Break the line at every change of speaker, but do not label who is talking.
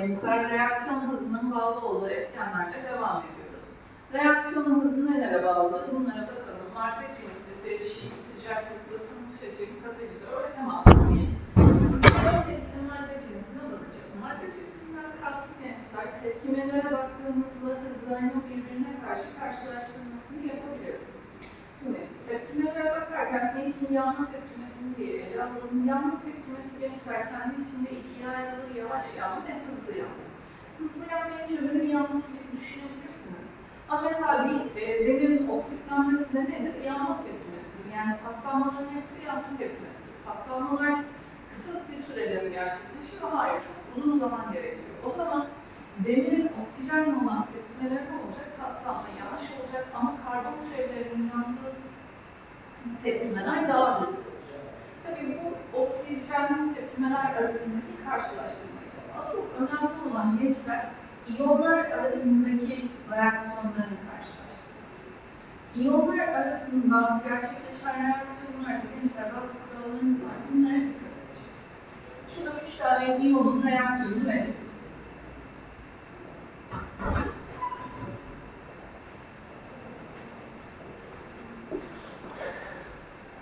gençler reaksiyon hızının bağlı olduğu etkenlerle devam ediyoruz. Reaksiyonun hızı nelere bağlı? Bunlara bakalım. Madde cinsi, derişik, sıcaklık, basınç hacim, katalizör ve temas örneği. Öncelikle madde cinsine bakacağız. Madde cinsinden kastım gençler, tepkimelere baktığımızda hızlarının birbirine karşı karşılaştırmasını yapabiliriz. Şimdi tepkimelere bakarken ilk yanma tepkimesini diye ele alalım. Yanma tepkimesi gençler kendi içinde ikiye ayrılır. Yanma ve hızlı yanma. Hızlı yanmayı kömürün yanması gibi düşünebilirsiniz. Ama mesela bir e, demirin oksitlenmesi de nedir? Yanma tepkimesidir. Yani paslanmaların hepsi yanma tepkimesidir. Paslanmalar kısa bir sürede mi gerçekleşiyor? Hayır, çok uzun zaman gerekiyor. O zaman demirin oksijenle olan tepkimeleri ne olacak? Paslanma yavaş olacak ama karbon türevlerinin yandığı tepkimeler daha hızlı olacak. Tabii bu oksijen tepkimeler arasındaki karşılaştırmaydı. Asıl önemli olan gençler iyonlar arasındaki reaksiyonların karşılaştırması. İyonlar arasında gerçekleşen reaksiyonlarda gençler bazı kurallarımız var. Bunlara dikkat edeceğiz. Şurada üç tane iyonun reaksiyonu verdik.